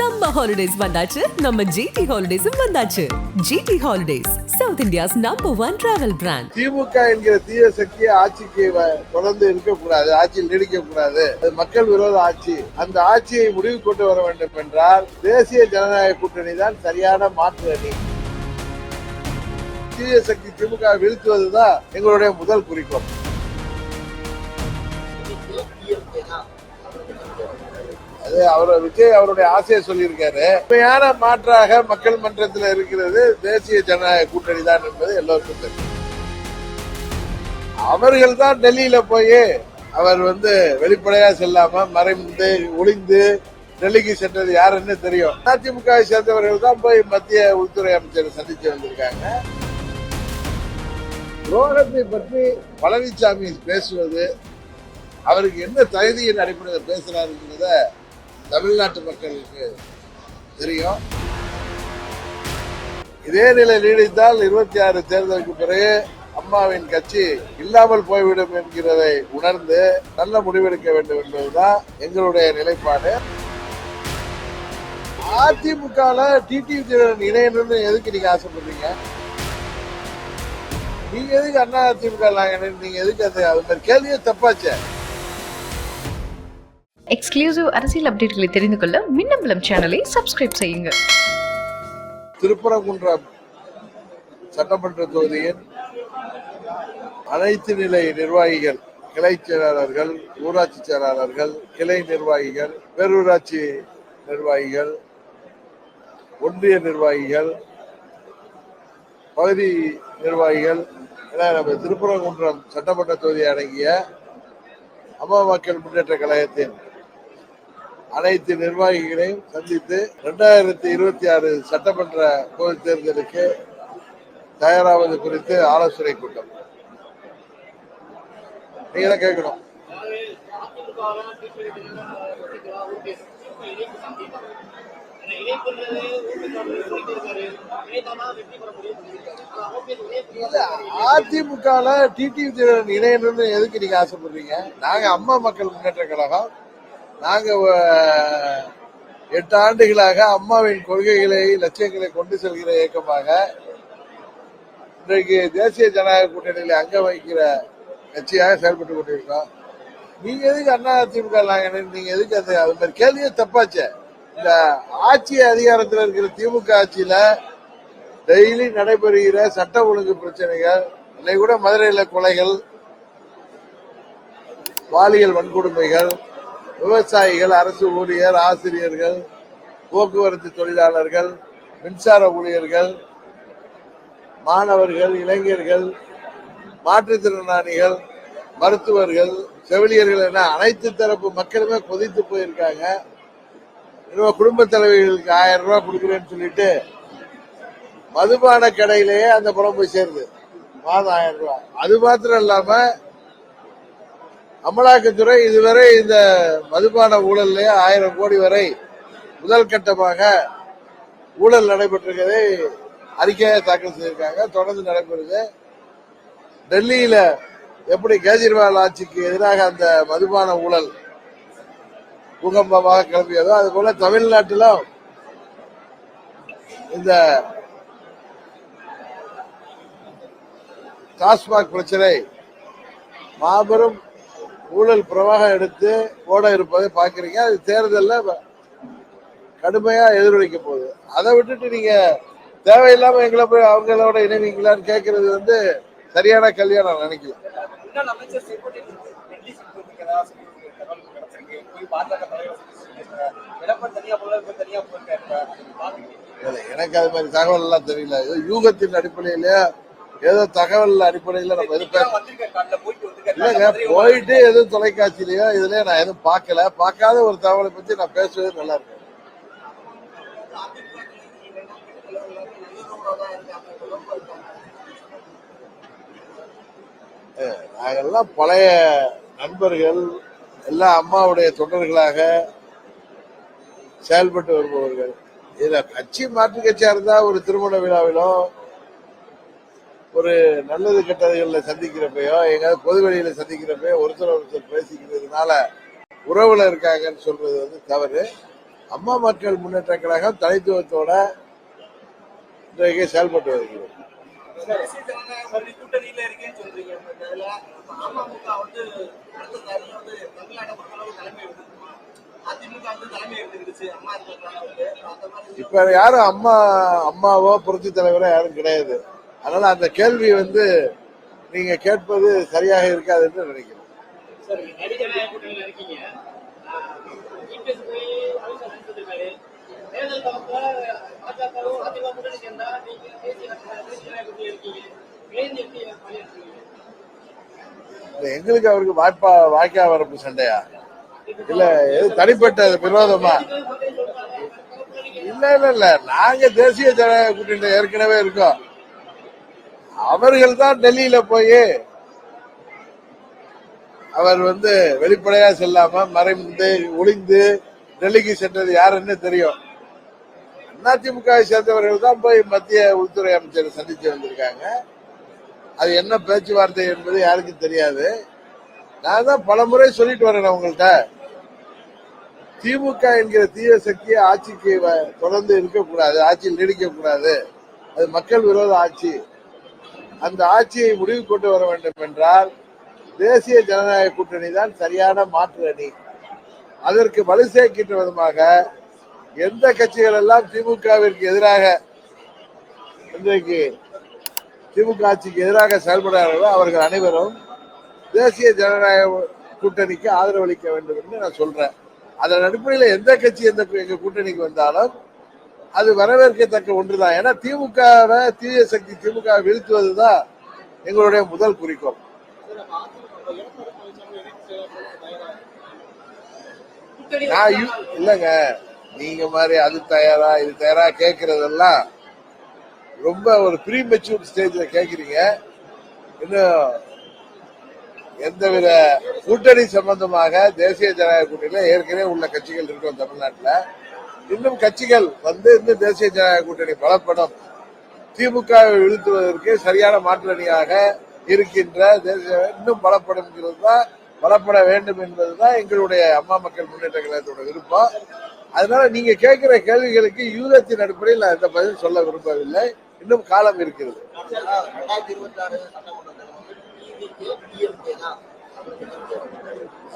Summer holidays வந்தாச்சு. நம்ம GT ஹாலிடேஸும் வந்தாச்சு. GT Holidays South India's number one travel brand DMK என்கிற தீய சக்தி ஆட்சிக்கு வ- தொடர்ந்து இருக்கக்கூடாது. ஆட்சியில் நீடிக்கக்கூடாது. அது மக்கள் விரோத ஆட்சி. அந்த ஆட்சியை முடிவு கொண்டு வர வேண்டும் என்றால் தேசிய ஜனநாயக கூட்டணி தான் சரியான மாற்று அணி. தீய சக்தி திமுக வீழ்த்துவதுதான் எங்களுடைய முதல் குறிக்கோள். அது அவர் விஜய் அவருடைய ஆசையை சொல்லியிருக்காரு. உண்மையான மாற்றாக மக்கள் மன்றத்தில் இருக்கிறது தேசிய ஜனநாயக கூட்டணி தான் என்பது எல்லோருக்கும் தெரியும். அவர்கள் தான் டெல்லியில போய் அவர் வந்து வெளிப்படையா செல்லாம மறைந்து ஒளிந்து டெல்லிக்கு சென்றது யாருன்னு தெரியும். அதிமுகவை சேர்ந்தவர்கள் தான் போய் மத்திய உள்துறை அமைச்சரை சந்திச்சு வந்திருக்காங்க. துரோகத்தை பற்றி பழனிசாமி பேசுவது அவருக்கு என்ன தகுதியின் அடிப்படையில் பேசுறாருங்கிறத தமிழ்நாட்டு மக்களுக்கு தெரியும். இதே நிலை நீடித்தால் இருபத்தி ஆறு தேர்தலுக்கு பிறகு அம்மாவின் கட்சி இல்லாமல் போய்விடும் என்கிறதை உணர்ந்து நல்ல முடிவெடுக்க வேண்டும் என்பதுதான் எங்களுடைய நிலைப்பாடு. அதிமுக டிடிவி இணையணும்னு எதுக்கு நீங்க ஆசைப்படுறீங்க? நீங்க எதுக்கு அண்ணா அதிமுக நீங்க எதுக்கு அது அது மாதிரி கேள்வியே தப்பாச்சே. எக்ஸ்க்ளூசிவ் அரசியல் அப்டேட்களை தெரிந்து கொள்ள மின்னம்பலம் சேனலை சப்ஸ்கிரைப் செய்யுங்க. திருப்பரங்குன்றம் சட்டமன்ற தொகுதியின் அனைத்து நிலை நிர்வாகிகள் கிளை செயலாளர்கள் ஊராட்சி செயலாளர்கள் கிளை நிர்வாகிகள் பேரூராட்சி நிர்வாகிகள் ஒன்றிய நிர்வாகிகள் பகுதி நிர்வாகிகள் என நம்ம திருப்பரங்குன்றம் சட்டமன்ற தொகுதி அடங்கிய அம்மா மக்கள் முன்னேற்ற கழகத்தின் அனைத்து நிர்வாகிகளையும் சந்தித்து ரெண்டாயிரத்தி இருபத்தி ஆறு சட்டமன்ற பொது தேர்தலுக்கு தயாராவது குறித்து ஆலோசனை கூட்டம். நீங்க கேட்கணும். அதிமுக டிடிவி இணையணும்னு எதுக்கு நீங்க ஆசைப்படுறீங்க? நாங்க அம்மா மக்கள் முன்னேற்ற கழகம். நாங்கள் எட்டு ஆண்டுகளாக அம்மாவின் கொள்கைகளை லட்சியங்களை கொண்டு செல்கிற இயக்கமாக இன்றைக்கு தேசிய ஜனநாயக கூட்டணியில் அங்க வகிக்கிற கட்சியாக செயல்பட்டு கொண்டிருக்கோம் நீங்க எதுக்கு அண்ணா அதிமுக நாங்க நீங்க எதுக்கு அந்த அது மாதிரி கேள்வியே தப்பாச்சே. இந்த ஆட்சி அதிகாரத்தில் இருக்கிற திமுக ஆட்சியில டெய்லி நடைபெறுகிற சட்ட ஒழுங்கு பிரச்சனைகள் இன்னைக்கு கூட மதுரையில் கொலைகள் பாலியல் வன்கொடுமைகள் விவசாயிகள் அரசு ஊழியர் ஆசிரியர்கள் போக்குவரத்து தொழிலாளர்கள் மின்சார ஊழியர்கள் மாணவர்கள் இளைஞர்கள் மாற்றுத்திறனாளிகள் மருத்துவர்கள் செவிலியர்கள் என அனைத்து தரப்பு மக்களுமே கொதித்து போயிருக்காங்க. இன்னும் குடும்ப தலைவர்களுக்கு ஆயிரம் ரூபாய் கொடுக்குறேன்னு சொல்லிட்டு மதுபான கடையிலேயே அந்த பணம் போய் சேருது. மாதம் ஆயிரம் ரூபாய். அது மாத்திரம் இல்லாமல் அமலாக்கத்துறை இதுவரை இந்த மதுபான ஊழல்ல ஆயிரம் கோடி வரை முதல் கட்டமாக ஊழல் நடைபெற்றிருக்கதை அறிக்கையை தாக்கல் செய்திருக்காங்க. தொடர்ந்து நடைபெறுது. டெல்லியில எப்படி கேஜ்ரிவால் ஆட்சிக்கு எதிராக அந்த மதுபான ஊழல் பூகம்பமாக கிளம்பியதோ அது போல தமிழ்நாட்டிலும் இந்த டாஸ்மாக் பிரச்சனை மாபெரும் ஊழல் பிரவாகம் எடுத்து ஓட இருப்பதை பார்க்குறீங்க. அது தேர்தலில் கடுமையா எதிரொலிக்க போகுது. அதை விட்டுட்டு நீங்க தேவையில்லாம எங்களை போய் அவங்களோட இணைவீங்களான்னு கேட்கறது வந்து சரியான கல்வியா நான் நினைக்கல. எனக்கு அது மாதிரி தகவல் எல்லாம் தெரியல. ஏதோ யூகத்தின் அடிப்படையில ஏதோ தகவல் அடிப்படையில நம்ம எதுவும் இல்லங்க போயிட்டு இல்லைங்க போயிட்டு எதுவும் தொலைக்காட்சியிலயோ இதுலயோ நான் எதுவும் பார்க்கல. பார்க்காத ஒரு தகவலை பத்தி நான் பேசுவது நல்லா இருக்கும் நாங்கெல்லாம் பழைய நண்பர்கள் எல்லாம் அம்மாவுடைய தொண்டர்களாக செயல்பட்டு வருபவர்கள். இதுல கட்சி மாற்று கட்சியா இருந்தா ஒரு திருமண விழாவிலும் ஒரு நல்லது கெட்டதுகளில் சந்திக்கிறப்பையோ எங்கேயாவது பொது வெளியில சந்திக்கிறப்பையோ ஒருத்தர் ஒருத்தர் பேசிக்கிறதுனால உறவுல இருக்காங்கன்னு சொல்றது வந்து தவறு. அம்மா மக்கள் முன்னேற்ற கழகம் தனித்துவத்தோட இன்றைக்கு செயல்பட்டு வருகிறது. இப்ப யாரும் அம்மா அம்மாவோ புரட்சி தலைவரோ யாரும் கிடையாது. அதனால அந்த கேள்வி வந்து நீங்க கேட்பது சரியாக இருக்காது என்று நினைக்கிறேன். கூட்டணி இல்ல, எங்களுக்கு அவருக்கு வாய்ப்பா வாய்க்கா வரப்பு சண்டையா? இல்ல எது தனிப்பட்ட விரோதமா? இல்ல இல்ல இல்ல. நாங்க தேசிய ஜனநாயக கூட்டணியில ஏற்கனவே இருக்கோம். அவர்கள் தான் டெல்லியில போய் அவர் வந்து வெளிப்படையா செல்லாம மறைந்து ஒளிந்து டெல்லிக்கு சென்றது யாருன்னு தெரியும். அதிமுகவை சேர்ந்தவர்கள் தான் போய் மத்திய உள்துறை அமைச்சரை சந்திச்சு வந்திருக்காங்க. அது என்ன பேச்சுவார்த்தை என்பது யாருக்கும் தெரியாது. நான் தான் பல முறை சொல்லிட்டு வரேன் உங்கள்கிட்ட திமுக என்கிற தீய சக்தியை ஆட்சிக்கு வ- தொடர்ந்து இருக்கக்கூடாது ஆட்சியில் நீடிக்கக்கூடாது. அது மக்கள் விரோத ஆட்சி. அந்த ஆட்சியை முடிவு கொண்டு வர வேண்டும் என்றால் தேசிய ஜனநாயக கூட்டணி தான் சரியான மாற்று அணி. அதற்கு வலு சேர்க்கின்ற விதமாக எந்த கட்சிகள் எல்லாம் திமுகவிற்கு எதிராக இன்றைக்கு திமுக ஆட்சிக்கு எதிராக செயல்படுகிறார்களோ அவர்கள் அனைவரும் தேசிய ஜனநாயக கூட்டணிக்கு ஆதரவளிக்க வேண்டும் என்று நான் சொல்றேன். அதன் அடிப்படையில் எந்த கட்சி எந்த எங்க கூட்டணிக்கு வந்தாலும் அது வரவேற்கத்தக்க ஒன்றுதான். ஏன்னா திமுகவை தீய சக்தி திமுக வீழ்த்துவதுதான் எங்களுடைய முதல் குறிக்கோள். நான் இல்லைங்க. நீங்க மாதிரி அது தயாரா இது தயாரா கேட்கறதெல்லாம் ரொம்ப ஒரு ப்ரீ மெச்சூர் ஸ்டேஜ்ல கேக்குறீங்க. இன்னும் எந்தவித கூட்டணி சம்பந்தமாக தேசிய ஜனநாயக கூட்டணியில ஏற்கனவே உள்ள கட்சிகள் இருக்கும் தமிழ்நாட்டுல. இன்னும் கட்சிகள் வந்து இன்னும் தேசிய ஜனநாயக கூட்டணி பலப்படும் திமுக வீழ்த்துவதற்கு சரியான மாற்றணியாக இருக்கின்ற தேசிய இன்னும் பலப்படும்ங்கிறது தான் பலப்பட வேண்டும் என்பதுதான் எங்களுடைய அம்மா மக்கள் முன்னேற்ற கழகத்தோட விருப்பம். அதனால நீங்க கேட்கிற கேள்விகளுக்கு யூகத்தின் அடிப்படையில் நான் இந்த பதில் சொல்ல விரும்பவில்லை. இன்னும் காலம் இருக்கிறது.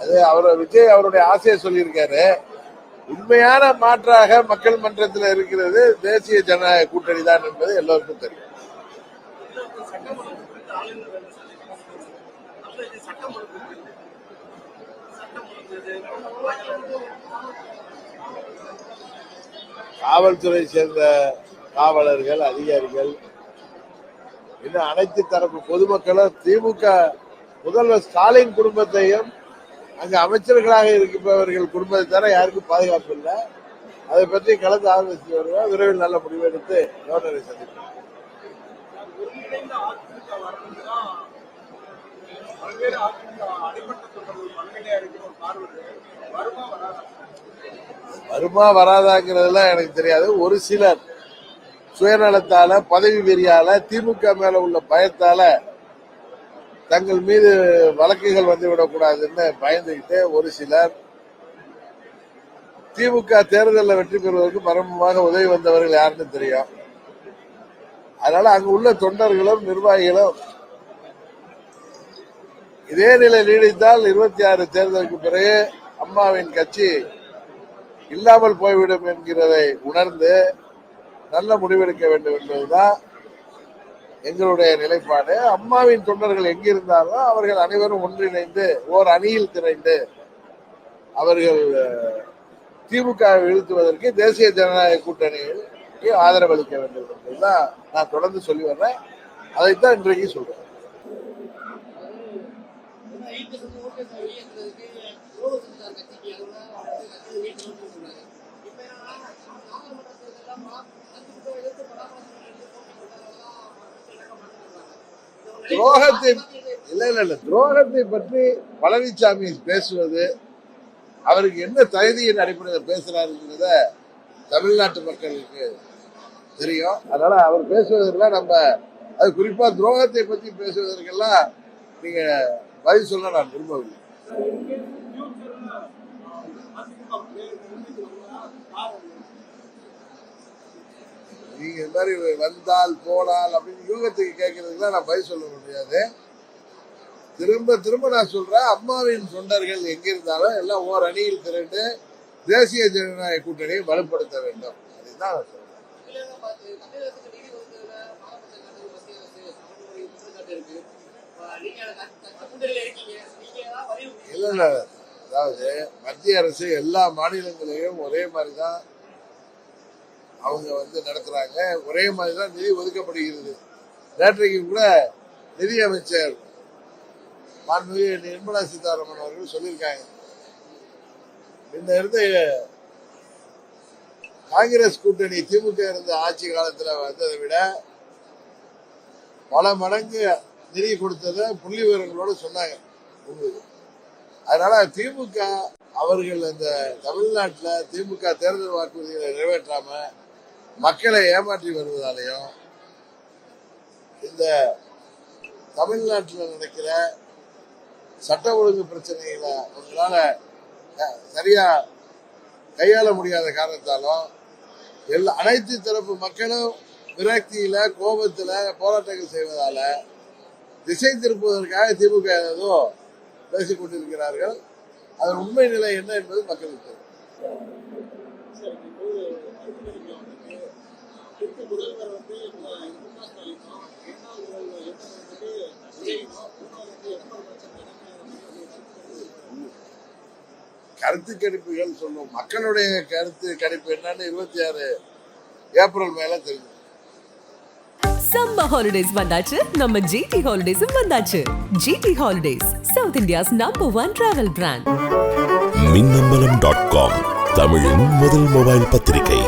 அது அவர் விஜய் அவருடைய ஆசையை சொல்லியிருக்காரு. உண்மையான மாற்றாக மக்கள் மன்றத்தில் இருக்கிறது தேசிய ஜனநாயக கூட்டணி தான் என்பது எல்லோருக்கும் தெரியும். காவல்துறை சேர்ந்த காவலர்கள் அதிகாரிகள் இன்னும் அனைத்து தரப்பு பொதுமக்களும் திமுக முதல்வர் ஸ்டாலின் குடும்பத்தையும் அங்கு அமைச்சர்களாக இருப்பவர்கள் குடும்பத்தை தவிர யாருக்கும் பாதுகாப்பு இல்லை. அதை பற்றி கலந்து ஆலோசித்து வருவோம். விரைவில் நல்ல முடிவு எடுத்து கவர்னரை சந்திப்போம். வருமா வருமா வராதாங்கிறதுலாம் எனக்கு தெரியாது. ஒரு சிலர் சுயநலத்தால பதவி வெறியால திமுக மேல உள்ள பயத்தால தங்கள் மீது வழக்குகள் வந்து விடக்கூடாதுன்னு பயந்துகிட்டு ஒரு சிலர் திமுக தேர்தலில் வெற்றி பெறுவதற்கு பரமமாக உதவி வந்தவர்கள் யாருன்னு தெரியும். அதனால அங்கு உள்ள தொண்டர்களும் நிர்வாகிகளும் இதே நிலை நீடித்தால் இருபத்தி ஆறு தேர்தலுக்கு பிறகு அம்மாவின் கட்சி இல்லாமல் போய்விடும் என்கிறதை உணர்ந்து நல்ல முடிவெடுக்க வேண்டும் என்பதுதான் எங்களுடைய நிலைப்பாடு. அம்மாவின் தொண்டர்கள் எங்கிருந்தாலும் அவர்கள் அனைவரும் ஒன்றிணைந்து ஓர் அணியில் திரைந்து அவர்கள் திமுக வீழ்த்துவதற்கு தேசிய ஜனநாயக கூட்டணிக்கு ஆதரவு அளிக்க வேண்டும் என்பதுதான் நான் தொடர்ந்து சொல்லி வர்றேன். அதைத்தான் இன்றைக்கு சொல்றேன். துரோகத்தை இல்லை இல்லை இல்லை. துரோகத்தை பற்றி பழனிசாமி பேசுவது அவருக்கு என்ன தகுதியின் அடிப்படையில் பேசுறாருங்கிறத தமிழ்நாட்டு மக்களுக்கு தெரியும். அதனால அவர் பேசுவதற்கெல்லாம் நம்ம அது குறிப்பா துரோகத்தை பற்றி பேசுவதற்கெல்லாம் நீங்க பதில் சொல்ல நான் விரும்பவில்லை. நீங்க இது மாதிரி வந்தால் போனால் அப்படின்னு யூகத்துக்கு கேட்கறதுக்குலாம் நான் பதில் சொல்ல முடியாது. திரும்ப திரும்ப நான் சொல்றேன் அம்மாவின் தொண்டர்கள் எங்கே இருந்தாலும் எல்லாம் ஓர் அணியில் திரண்டு தேசிய ஜனநாயக கூட்டணியை வலுப்படுத்த வேண்டும். அதுதான் நான் தான் நான் இல்ல. அதாவது மத்திய அரசு எல்லா மாநிலங்களையும் ஒரே மாதிரி தான் அவங்க வந்து நடத்துறாங்க. ஒரே மாதிரி தான் நிதி ஒதுக்கப்படுகிறது. நேற்றைக்கு கூட நிதி அமைச்சர் மாண்புமிகு நிர்மலா சீதாராமன் அவர்கள் சொல்லியிருக்காங்க. இந்த இருந்த காங்கிரஸ் கூட்டணி திமுக இருந்த ஆட்சி காலத்துல வந்ததை விட பல மடங்கு நிதி கொடுத்ததை புள்ளி விவரங்களோடு சொன்னாங்க. உங்களுக்கு. அதனால திமுக அவர்கள் அந்த தமிழ்நாட்டுல திமுக தேர்தல் வாக்குறுதிகளை நிறைவேற்றாமல் மக்களை ஏமாற்றி வருவதாலையும் இந்த தமிழ்நாட்டில் நடக்கிற சட்ட ஒழுங்கு பிரச்சனைகளை அவங்களால சரியா கையாள முடியாத காரணத்தாலும் எல்லா அனைத்து தரப்பு மக்களும் விரக்தியில கோபத்துல போராட்டங்கள் செய்வதால திசை திருப்புவதற்காக திமுக ஏதோ பேசிக் கொண்டிருக்கிறார்கள். அதன் உண்மை நிலை என்ன என்பது மக்களுக்கு தெரியும். கருத்து கணிப்புகள் சொல்லும். மக்களுடைய கருத்து கணிப்பு என்னன்னு இருபத்தி ஆறு ஏப்ரல் மேல தெரியும். சம்மர் ஹாலிடேஸ் வந்தாச்சு. நம்ம ஜிடி ஹாலிடேஸும் வந்தாச்சு. GT Holidays South India's number one travel brand Minnambalam dot com தமிழின் முதல் மொபைல் பத்திரிகை.